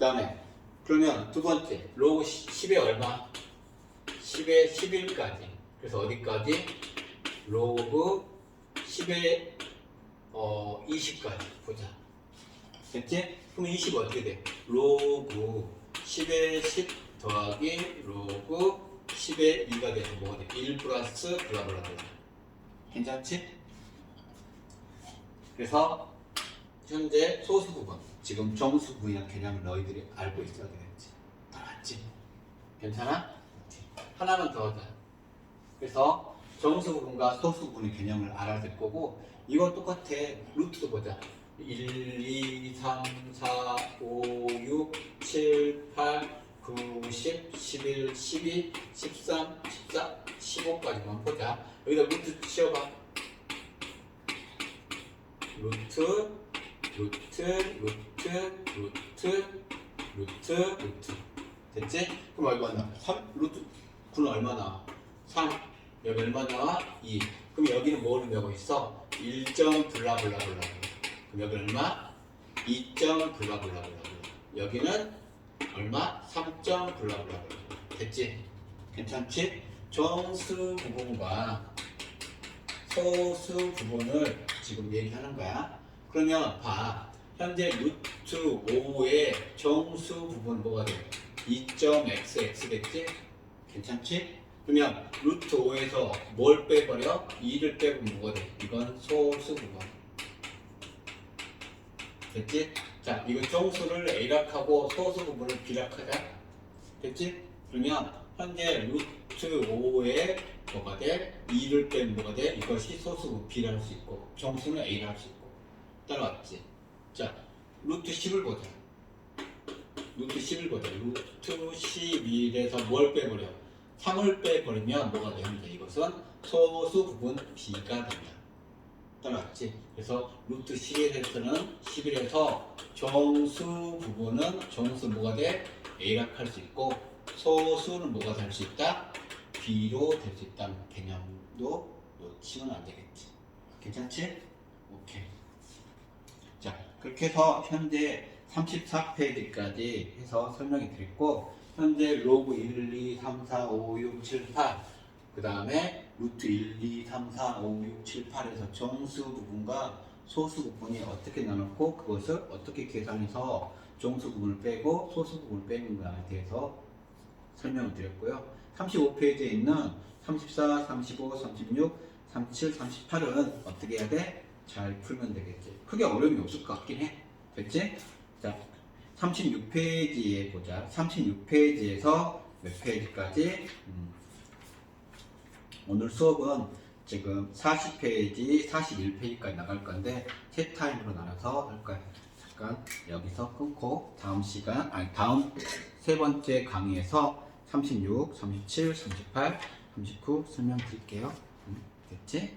다음에 그러면 두 번째 로그 10에 얼마? 10에 11까지 그래서 어디까지? 로그 10에 어, 20까지 보자 됐지? 그럼 20이 어떻게 돼? 로그 10에 10 더하기 로그 10에 2가 돼서 뭐가 돼? 1 플러스 블라블라블라 괜찮지? 그래서 현재 소수 부분. 지금 정수 부분이라는 개념을 너희들이 알고 있어야 되겠지. 알았지? 괜찮아? 하나만 더 하자. 그래서 정수 부분과 소수 부분의 개념을 알아야 될 거고 이건 똑같아. 루트도 보자. 1, 2, 3, 4, 5, 6, 7, 8, 9, 10, 11, 12, 13, 14, 15까지만 보자. 여기다 루트 씌워봐. 루트 루트 루트 루트 루트 루트 됐지? 그럼 여기 얼마? 3 루트 9는 얼마 나와? 3 여기 얼마 나와? 2 그럼 여기는 뭐를 메고 있어? 1점 블라블라블라 그럼 여기 얼마? 2점 블라블라블라 여기는 얼마? 3점 블라블라블라 됐지? 괜찮지? 정수 부분과 소수 부분을 지금 얘기하는 거야. 그러면 봐. 현재 루트 5의 정수 부분 뭐가 돼? 2.xx겠지? 괜찮지? 그러면 루트 5에서 뭘 빼버려? 2를 빼면 뭐가 돼? 이건 소수 부분. 됐지? 자, 이거 정수를 A락하고 소수 부분을 B락하자. 됐지? 그러면 현재 루트 5에 뭐가 돼? 2를 빼면 뭐가 돼? 이것이 소수 B를 할수 있고 정수는 A를 할수 있고 따라왔지? 자, 루트 10을 보자. 루트 10을 보자. 루트 11에서 뭘 빼버려? 3을 빼버리면 뭐가 되는데 이것은 소수 부분 B가 된다. 따라왔지? 그래서 루트 11에서는 11에서 정수 부분은 정수 뭐가 돼? A락 할 수 있고 소수는 뭐가 될 수 있다? B로 될 수 있다는 개념도 놓치면 안 되겠지. 괜찮지? 오케이. 자, 그렇게 해서 현재 34페이지까지 해서 설명해 드렸고, 현재 로그 1, 2, 3, 4, 5, 6, 7, 8, 그 다음에 루트 1, 2, 3, 4, 5, 6, 7, 8에서 정수 부분과 소수 부분이 어떻게 나눴고, 그것을 어떻게 계산해서 정수 부분을 빼고 소수 부분을 빼는 거에 대해서 설명을 드렸고요. 35페이지에 있는 34, 35, 36, 37, 38은 어떻게 해야 돼? 잘 풀면 되겠지. 크게 어려움이 없을 것 같긴 해. 됐지? 자, 36페이지에 보자. 36페이지에서 몇 페이지까지? 음, 오늘 수업은 지금 40페이지, 41페이지까지 나갈 건데 세 타임으로 나눠서 할 거야. 잠깐 여기서 끊고 다음 시간, 아니 다음 세 번째 강의에서 36, 37, 38, 39 설명 드릴게요. 음, 됐지?